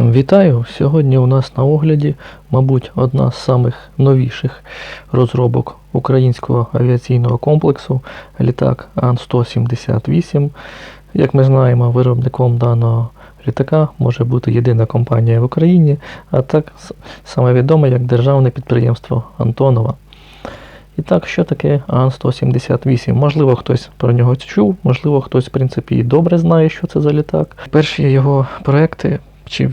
Вітаю! Сьогодні у нас на огляді, мабуть, одна з самих новіших розробок українського авіаційного комплексу літак Ан-178. Як ми знаємо, виробником даного літака може бути єдина компанія в Україні, а так саме відоме як державне підприємство Антонова. І так, що таке Ан-178? Можливо, хтось про нього чув, можливо, хтось, в принципі, і добре знає, що це за літак. Перші його проекти чи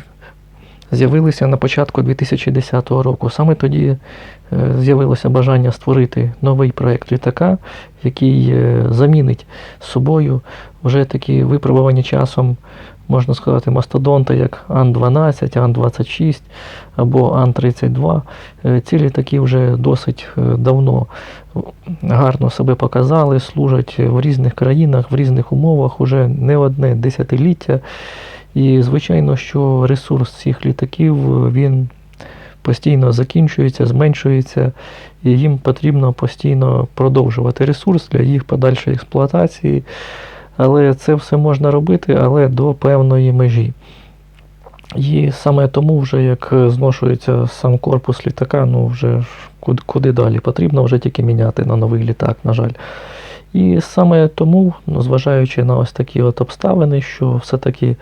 з'явилися на початку 2010 року. Саме тоді е, з'явилося бажання створити новий проект літака, який е, замінить собою вже такі випробувані часом, можна сказати, мастодонти, як Ан-12, Ан-26 або Ан-32. Е, Ці літаки вже досить давно гарно себе показали, служать в різних країнах, в різних умовах уже не одне десятиліття. І звичайно, що ресурс цих літаків він постійно закінчується, зменшується, і їм потрібно постійно продовжувати ресурс для їх подальшої експлуатації. Але це все можна робити, але до певної межі. І саме тому, вже як зношується сам корпус літака, ну вже куди далі? Потрібно вже тільки міняти на новий літак, на жаль. І саме тому, зважаючи на ось такі от обставини, що все-таки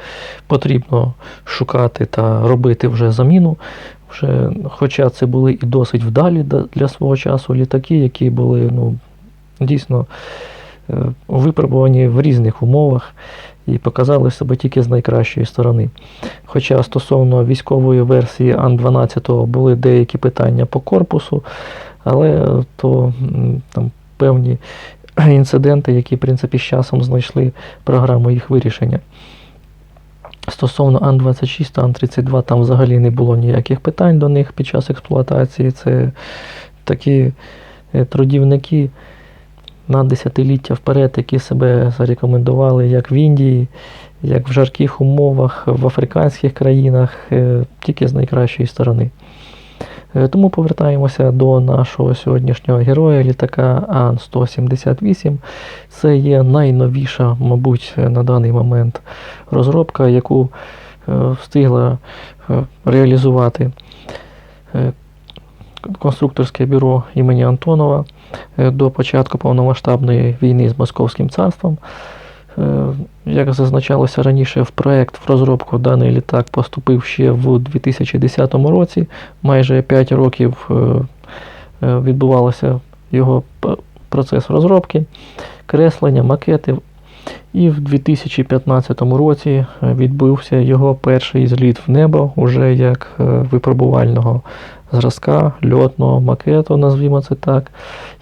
потрібно шукати та робити вже заміну. Вже, хоча це були і досить вдалі для свого часу літаки, які були ну, дійсно е, випробувані в різних умовах і показали себе тільки з найкращої сторони. Хоча стосовно військової версії Ан-12 були деякі питання по корпусу, але то там певні інциденти, які, в принципі, з часом знайшли програму їх вирішення. Стосовно Ан-26 та Ан-32, там взагалі не було ніяких питань до них під час експлуатації. Це такі е, трудівники на десятиліття вперед, які себе зарекомендували як в Індії, як в жарких умовах, в африканських країнах, е, тільки з найкращої сторони. Е, Тому повертаємося до нашого сьогоднішнього героя літака Ан-178. Це є найновіша, мабуть, на даний момент розробка, яку е, встигла е, реалізувати конструкторське бюро імені Антонова до початку повномасштабної війни з Московським царством. Е, Як зазначалося раніше, в проект в розробку даний літак поступив ще в 2010 році. Майже 5 років е, е, відбувався його процес розробки, креслення, макети. І в 2015 році відбувся його перший зліт в небо, уже як випробувального зразка, льотного макету, назвімо це так,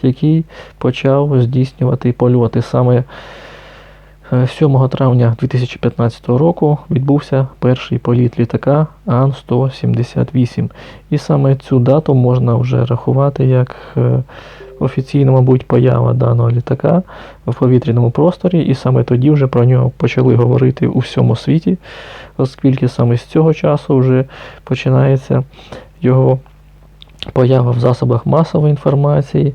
який почав здійснювати польоти. Саме 7 травня 2015 року відбувся перший політ літака Ан-178. І саме цю дату можна вже рахувати як е, офіційна, мабуть, поява даного літака в повітряному просторі, і саме тоді вже про нього почали говорити у всьому світі, оскільки саме з цього часу вже починається його поява в засобах масової інформації.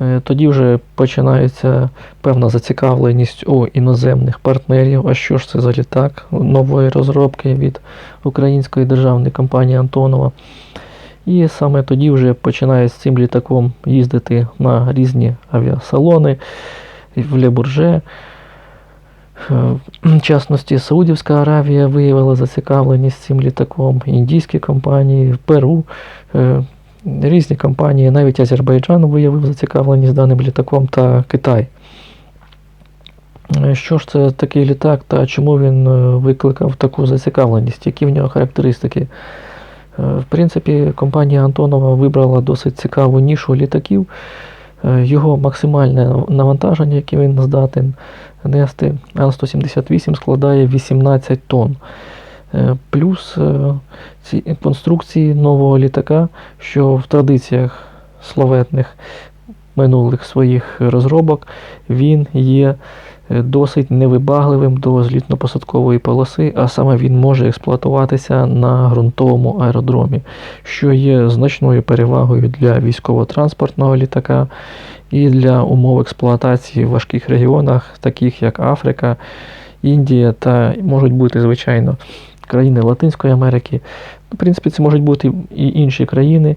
Е, Тоді вже починається певна зацікавленість у іноземних партнерів. А що ж це за літак нової розробки від української державної компанії Антонова. І саме тоді вже починає з цим літаком їздити на різні авіасалони в Ле-Бурже. Е, В частності Саудівська Аравія виявила зацікавленість цим літаком, індійські компанії, Перу, е, різні компанії, навіть Азербайджан виявив зацікавленість даним літаком та Китай. Е, Що ж це такий літак та чому він е, викликав таку зацікавленість? Які в нього характеристики? Е, В принципі, компанія Антонова вибрала досить цікаву нішу літаків. Його максимальне навантаження, яке він здатен нести, Ан-178 складає 18 тонн. Е, Плюс е, ці конструкції нового літака, що в традиціях славетних минулих своїх розробок, він є е, досить невибагливим до злітно-посадкової полоси, а саме він може експлуатуватися на ґрунтовому аеродромі, що є значною перевагою для військово-транспортного літака і для умов експлуатації в важких регіонах, таких як Африка, Індія та можуть бути, звичайно, країни Латинської Америки. В принципі, це можуть бути і інші країни,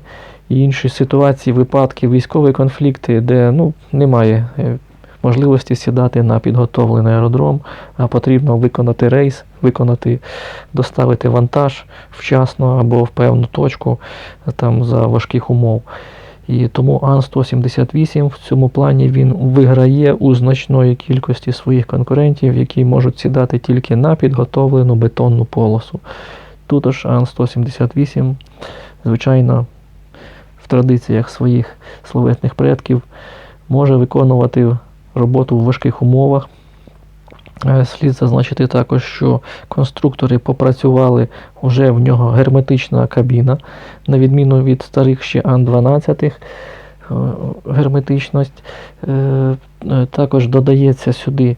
і інші ситуації, випадки, військові конфлікти, де ну, немає е, можливості сідати на підготовлений аеродром, а потрібно виконати рейс, виконати, доставити вантаж вчасно або в певну точку е, там, за важких умов. І тому Ан-178 в цьому плані він виграє у значної кількості своїх конкурентів, які можуть сідати тільки на підготовлену бетонну полосу. Тут ж Ан-178, звичайно, в традиціях своїх словетних предків може виконувати роботу в важких умовах. Е, Слід зазначити також, що конструктори попрацювали вже в нього герметична кабіна, на відміну від старих ще Ан-12 е, герметичність. Е, Також додається сюди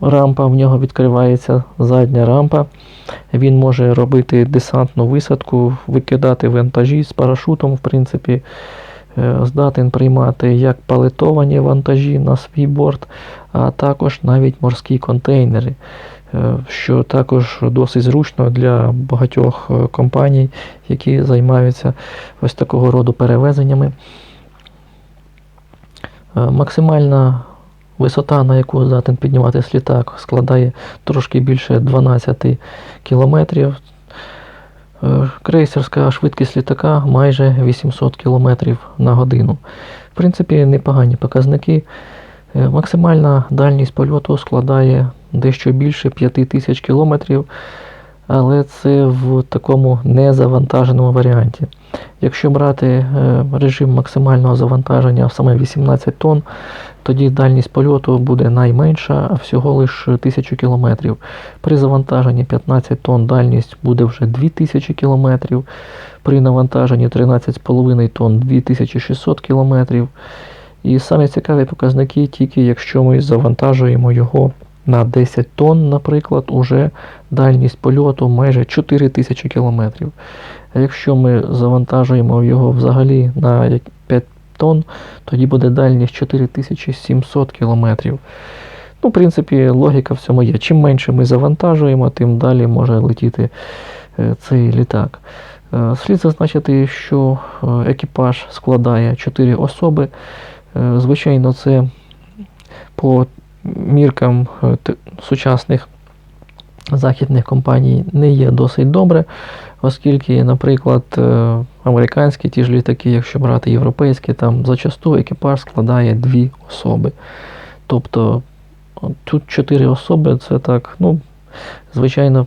рампа, в нього відкривається задня рампа. Він може робити десантну висадку, викидати вантажі з парашутом, в принципі, здатен приймати як палетовані вантажі на свій борт, а також навіть морські контейнери, е, що також досить зручно для багатьох е, компаній, які займаються ось такого роду перевезеннями. Е, Максимальна висота, на яку здатен підніматися літак, складає трошки більше 12 кілометрів. Крейсерська швидкість літака майже 800 км на годину. В принципі, непогані показники. Е, Максимальна дальність польоту складає дещо більше 5000 км, але це в такому незавантаженому варіанті. Якщо брати е, режим максимального завантаження саме 18 тонн, тоді дальність польоту буде найменша, а всього лише 1000 км. При завантаженні 15 тонн дальність буде вже 2000 км, при навантаженні 13,5 тонн 2600 км. І самі цікаві показники тільки якщо ми завантажуємо його на 10 тонн, наприклад, уже дальність польоту майже 4000 км. А якщо ми завантажуємо його взагалі на 5 тонн, тоді буде дальність 4700 км. Ну, в принципі, логіка в цьому є. Чим менше ми завантажуємо, тим далі може летіти е, цей літак. Е, Слід зазначити, що е, екіпаж складає 4 особи. Звичайно, це по міркам е, сучасних західних компаній не є досить добре, оскільки, наприклад, е, американські ті ж літаки, якщо брати європейські, там зачасту екіпаж складає дві особи. Тобто тут чотири особи, це так, ну, звичайно,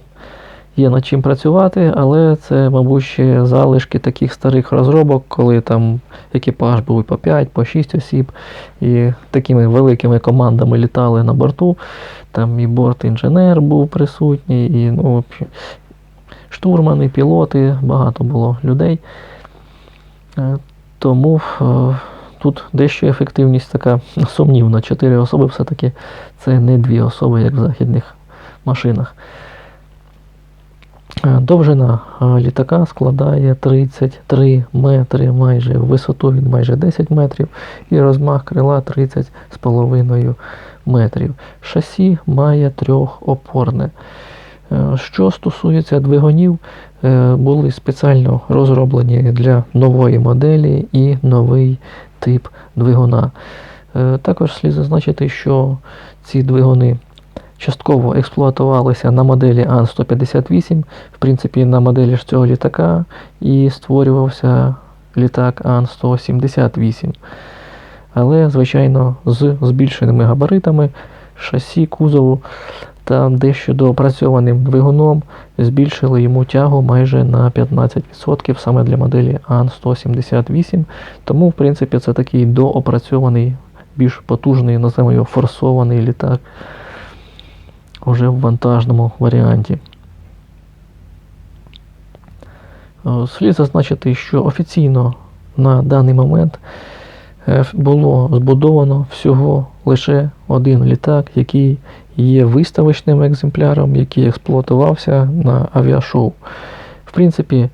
є над чим працювати, але це, мабуть, ще залишки таких старих розробок, коли там екіпаж був по 5, по 6 осіб, і такими великими командами літали на борту. Там і борт-інженер був присутній, і ну, штурмани, пілоти, багато було людей. Е, Тому е, тут дещо ефективність така сумнівна. Чотири особи все-таки це не дві особи, як в західних машинах. Е, Довжина е, літака складає 33 метри майже, в висоту він майже 10 метрів і розмах крила 30,5 метрів. Шасі має трьохопорне. Е, Що стосується двигунів, були спеціально розроблені для нової моделі і новий тип двигуна. Також слід зазначити, що ці двигуни частково експлуатувалися на моделі Ан-158, в принципі, на моделі ж цього літака, і створювався літак Ан-178. Але, звичайно, з збільшеними габаритами шасі кузову та дещо доопрацьованим двигуном збільшили йому тягу майже на 15% саме для моделі Ан-178. Тому, в принципі, це такий доопрацьований, більш потужний, називаємо його форсований літак уже в вантажному варіанті. Е, Слід зазначити, що офіційно на даний момент е, було збудовано всього лише один літак, який є виставочним екземпляром, який експлуатувався на авіашоу. В принципі,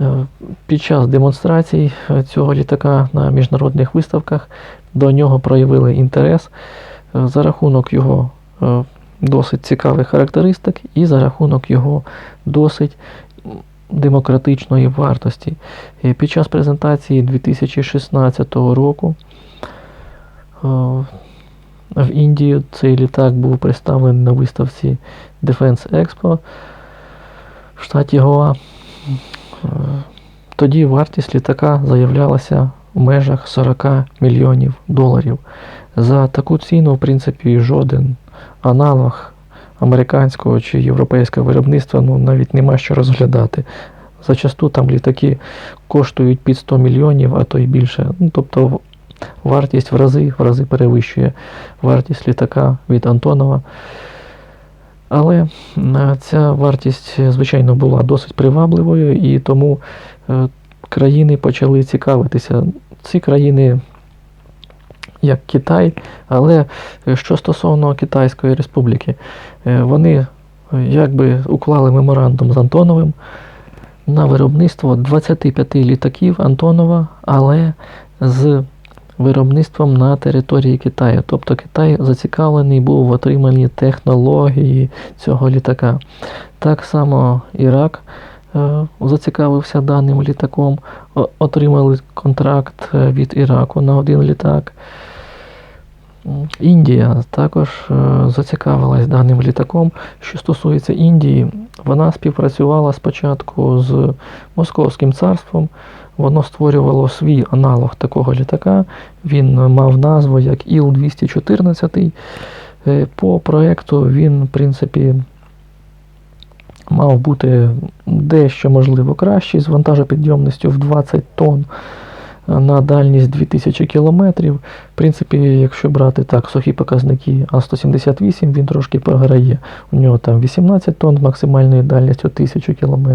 е, під час демонстрацій е, цього літака на міжнародних виставках до нього проявили інтерес за рахунок його досить цікавих характеристик і за рахунок його досить демократичної вартості. Е, Під час презентації 2016 року е, в Індії цей літак був представлений на виставці Defense Expo в штаті Гоа. Е, Тоді вартість літака заявлялася в межах 40 мільйонів доларів. За таку ціну, в принципі, жоден аналог американського чи європейського виробництва ну, навіть нема що розглядати. Зачасту там літаки коштують під 100 мільйонів, а то й більше. Ну, тобто вартість в рази, в рази перевищує вартість літака від Антонова. Але е, ця вартість, звичайно, була досить привабливою, і тому е, країни почали цікавитися. Ці країни, як Китай, але е, що стосовно Китайської Республіки, е, вони е, якби уклали меморандум з Антоновим на виробництво 25 літаків Антонова, але з виробництвом на території Китаю. Тобто Китай зацікавлений був в отриманні технології цього літака. Так само Ірак зацікавився даним літаком, отримали контракт від Іраку на один літак. Індія також е, зацікавилась даним літаком. Що стосується Індії, вона співпрацювала спочатку з Московським царством. Воно створювало свій аналог такого літака. Він мав назву як Іл-214. Е, По проєкту він, в принципі, мав бути дещо можливо кращий з вантажопідйомністю в 20 тонн на дальність 2000 км. В принципі, якщо брати так сухі показники А178, він трошки програє. У нього там 18 тонн з максимальною дальністю 1000 км.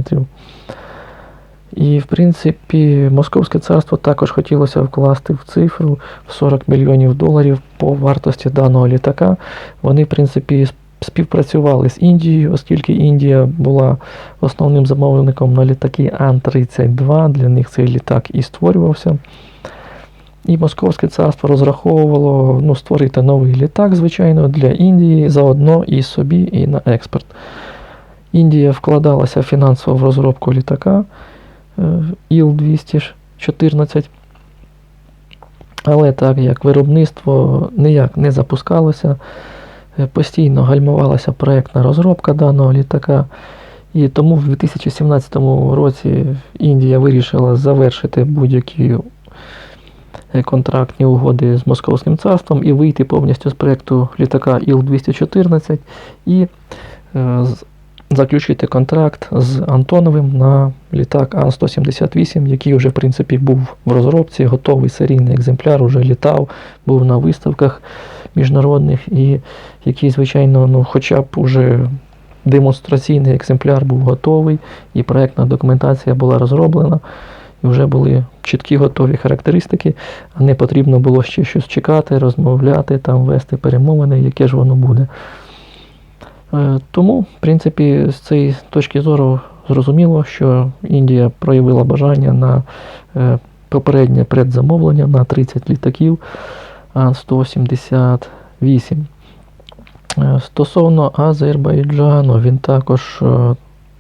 І, в принципі, Московське царство також хотілося вкласти в цифру в 40 мільйонів доларів по вартості даного літака. Вони, в принципі, співпрацювали з Індією, оскільки Індія була основним замовником на літаки Ан-32. Для них цей літак і створювався. І Московське царство розраховувало ну, створити новий літак, звичайно, для Індії, заодно і собі, і на експорт. Індія вкладалася фінансово в розробку літака е, Іл-214. Але так як виробництво ніяк не запускалося, постійно гальмувалася проєктна розробка даного літака. І тому в 2017 році Індія вирішила завершити будь-які е, контрактні угоди з Московським царством і вийти повністю з проєкту літака Іл-214 і е, заключити контракт з Антоновим на літак Ан-178, який вже в принципі був в розробці, готовий серійний екземпляр, уже літав, був на виставках міжнародних, і який, звичайно, ну, хоча б уже демонстраційний екземпляр був готовий, і проєктна документація була розроблена, і вже були чіткі готові характеристики, а не потрібно було ще щось чекати, розмовляти, там вести перемовини, яке ж воно буде. Е, Тому, в принципі, з цієї точки зору зрозуміло, що Індія проявила бажання на е, попереднє предзамовлення на 30 літаків Ан-178. Е, Стосовно Азербайджану, він також е,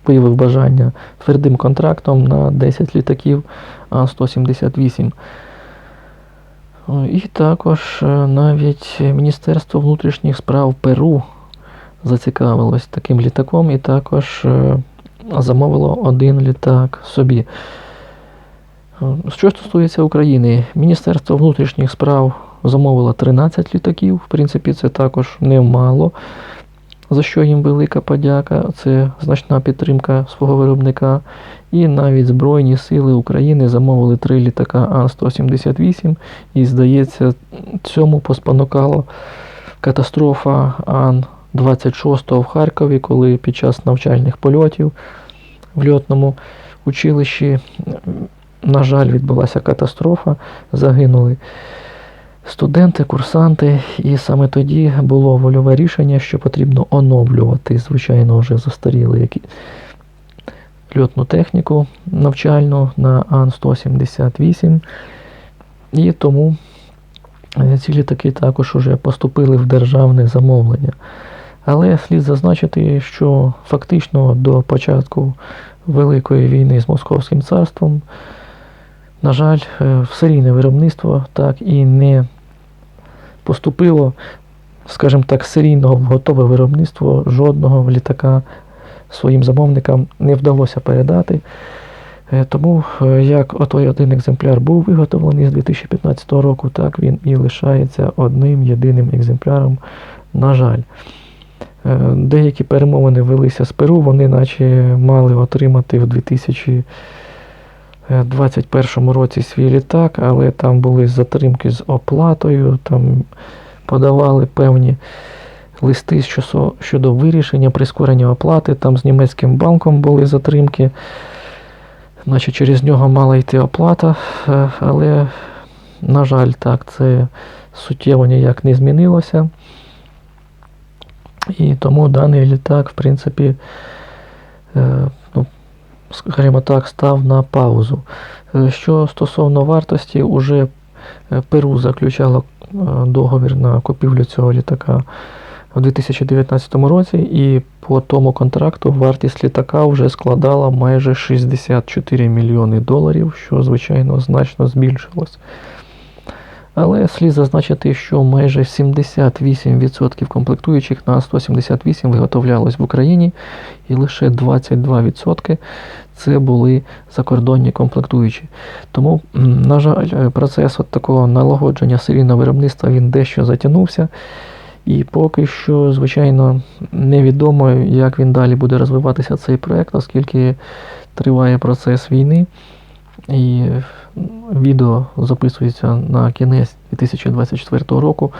виявив бажання твердим контрактом на 10 літаків Ан-178. Е, І також е, навіть Міністерство внутрішніх справ Перу зацікавилось таким літаком і також е, замовило один літак собі. Е, Що стосується України, Міністерство внутрішніх справ замовило 13 літаків. В принципі, це також немало, за що їм велика подяка. Це значна підтримка свого виробника. І навіть Збройні сили України замовили три літака Ан-178. І, здається, цьому поспонукало катастрофа Ан-26 в Харкові, коли під час навчальних польотів в льотному училищі, на жаль, відбулася катастрофа, загинули студенти, курсанти, і саме тоді було вольове рішення, що потрібно оновлювати, звичайно, вже застаріли які льотну техніку навчальну на Ан-178. І тому е, ці літаки також уже поступили в державне замовлення. Але слід зазначити, що фактично до початку Великої війни з Московським царством, на жаль, е, в серійне виробництво так і не поступило, скажімо так, серійного готове виробництво жодного літака своїм замовникам не вдалося передати. Е, Тому е, як отой один екземпляр був виготовлений з 2015 року, так він і лишається одним єдиним екземпляром, на жаль. Деякі перемовини велися з Перу, вони наче мали отримати в 2021 році свій літак, але там були затримки з оплатою, там подавали певні листи щодо вирішення прискорення оплати, там з німецьким банком були затримки. Значить, через нього мала йти оплата, е, але, на жаль, так, це суттєво ніяк не змінилося. І тому даний літак, в принципі, е, скажімо так, став на паузу. Е, Що стосовно вартості, уже е, Перу заключало е, договір на купівлю цього літака у 2019 році, і по тому контракту вартість літака вже складала майже 64 мільйони доларів, що, звичайно, значно збільшилось. Але слід зазначити, що майже 78% комплектуючих на 178 виготовлялось в Україні, і лише 22% це були закордонні комплектуючі. Тому, на жаль, е, процес от такого налагодження серійного виробництва він дещо затягнувся. І поки що, звичайно, невідомо, як він далі буде розвиватися цей проект, оскільки триває процес війни. І відео записується на кінець 2024 року.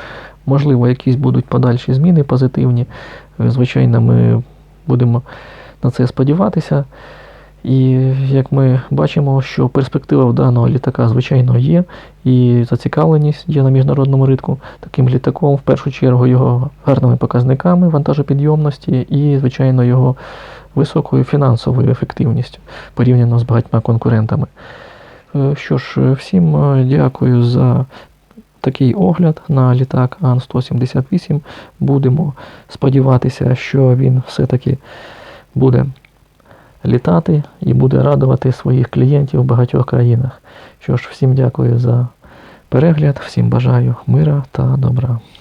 Можливо, якісь будуть подальші зміни позитивні. Звичайно, ми будемо на це сподіватися. І як ми бачимо, що перспектива в даного літака, звичайно, є, і зацікавленість є на міжнародному ринку таким літаком, в першу чергу, його гарними показниками вантажопідйомності і, звичайно, його високою фінансовою ефективністю порівняно з багатьма конкурентами. Е, Що ж, е, всім е, дякую за такий огляд на літак Ан-178. Будемо сподіватися, що він все-таки буде літати і буде радувати своїх клієнтів в багатьох країнах. Що ж, всім дякую за перегляд, всім бажаю мира та добра.